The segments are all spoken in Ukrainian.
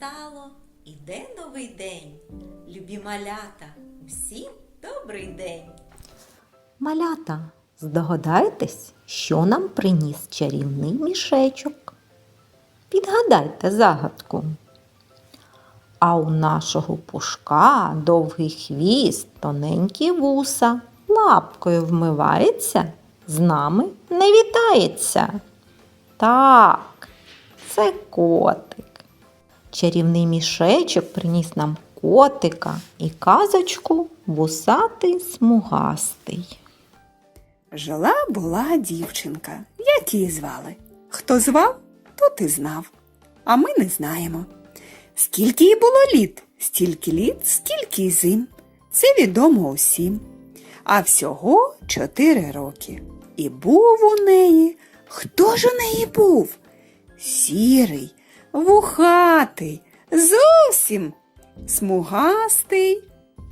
настало, іде новий день. Любі малята, усім добрий день. Малята, здогадайтесь, що нам приніс чарівний мішечок? Підгадайте загадку. А у нашого пушка довгий хвіст, тоненькі вуса, лапкою вмивається, з нами не вітається. Так, це котик. Чарівний мішечок приніс нам котика і казочку вусатий смугастий. Жила була дівчинка, як її звали. Хто звав, тот і знав. А ми не знаємо. Скільки їй було літ, стільки літ, скільки й зим. Це відомо усім. А всього чотири роки. І був у неї. Хто ж у неї був? Сірий, вухатий, зовсім смугастий.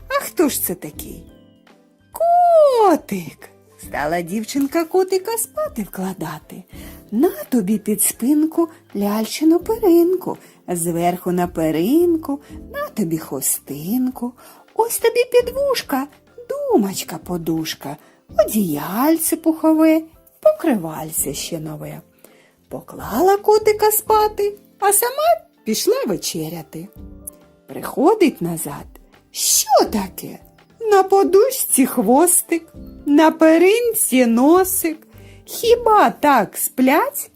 А хто ж це такий? Котик. Стала дівчинка котика спати вкладати. На тобі під спинку ляльчину перинку, зверху на перинку, на тобі хостинку, ось тобі під вушка, думочка подушка, одіяльце пухове, покривальце ще нове. Поклала котика спати, а сама пішла вечеряти. Приходить назад. Що таке? На подушці хвостик, на перинці носик. Хіба так сплять?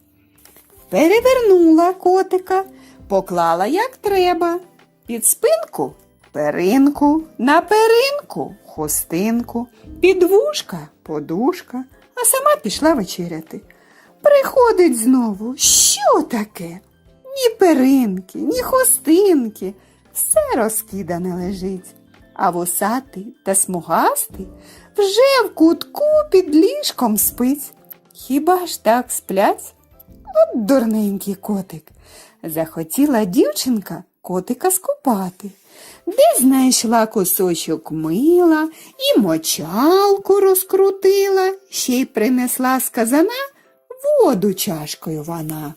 Перевернула котика, поклала як треба. Під спинку перинку, на перинку хустинку, під вушка подушка, а сама пішла вечеряти. Приходить знову. Що таке? Ні перинки, ні хостинки, все розкидане лежить. А вусатий та смугастий вже в кутку під ліжком спить. Хіба ж так сплять? От дурненький котик. Захотіла дівчинка котика скупати. Де знайшла кусочок мила і мочалку розкрутила, ще й принесла з казана воду чашкою вона.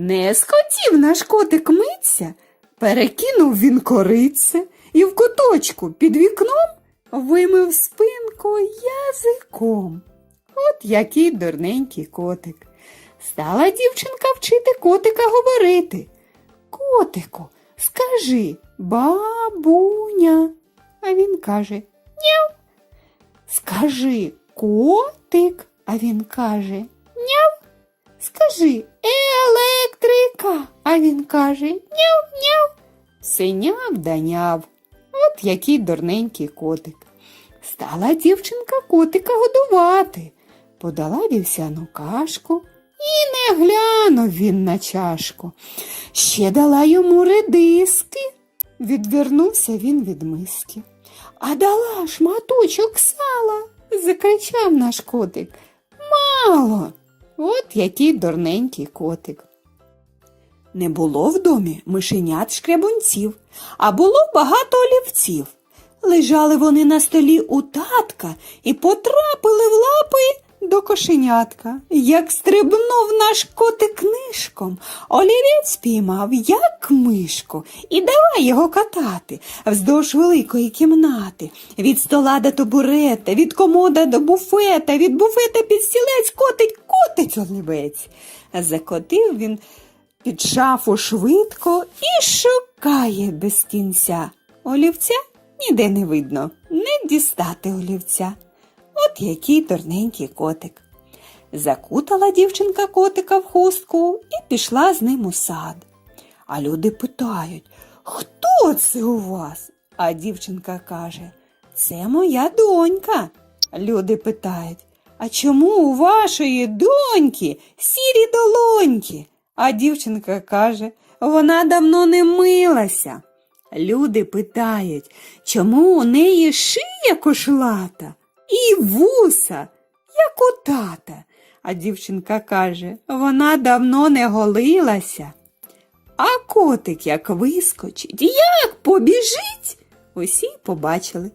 Не схотів наш котик миться, перекинув він корице і в куточку під вікном вимив спинку язиком. От який дурненький котик. Стала дівчинка вчити котика говорити. Котику, скажи, бабуня. А він каже Няв. Скажи котик, а він каже Няв. Скажи електрика, а він каже Няв-няв. Синяв даняв. От який дурненький котик. Стала дівчинка котика годувати. Подала вівсяну кашку і не глянув він на чашку. Ще дала йому редиски. Відвернувся він від миски. А дала шматочок сала, закричав наш котик. Мало. От який дурненький котик. Не було в домі мишенят шкрябунців, а було багато олівців. Лежали вони на столі у татка і потрапили в лапи до кошенятка. Як стрибнув наш котик нишком, олівець спіймав, як мишку, і давай його катати вздовж великої кімнати, від стола до табурета, від комода до буфета, від буфета під стілець котить, котить олівець. Закотив він під шафу швидко і шукає без кінця. Олівця ніде не видно, не дістати олівця. От який дурненький котик. Закутала дівчинка котика в хустку і пішла з ним у сад. А люди питають, хто це у вас? А дівчинка каже, це моя донька. Люди питають, а чому у вашої доньки сірі долоньки? А дівчинка каже, вона давно не милася. Люди питають, чому у неї шия кошлата і вуса, як у тата. А дівчинка каже, вона давно не голилася. А котик як вискочить, як побіжить, усі побачили,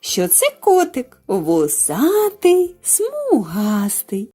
що це котик вусатий, смугастий.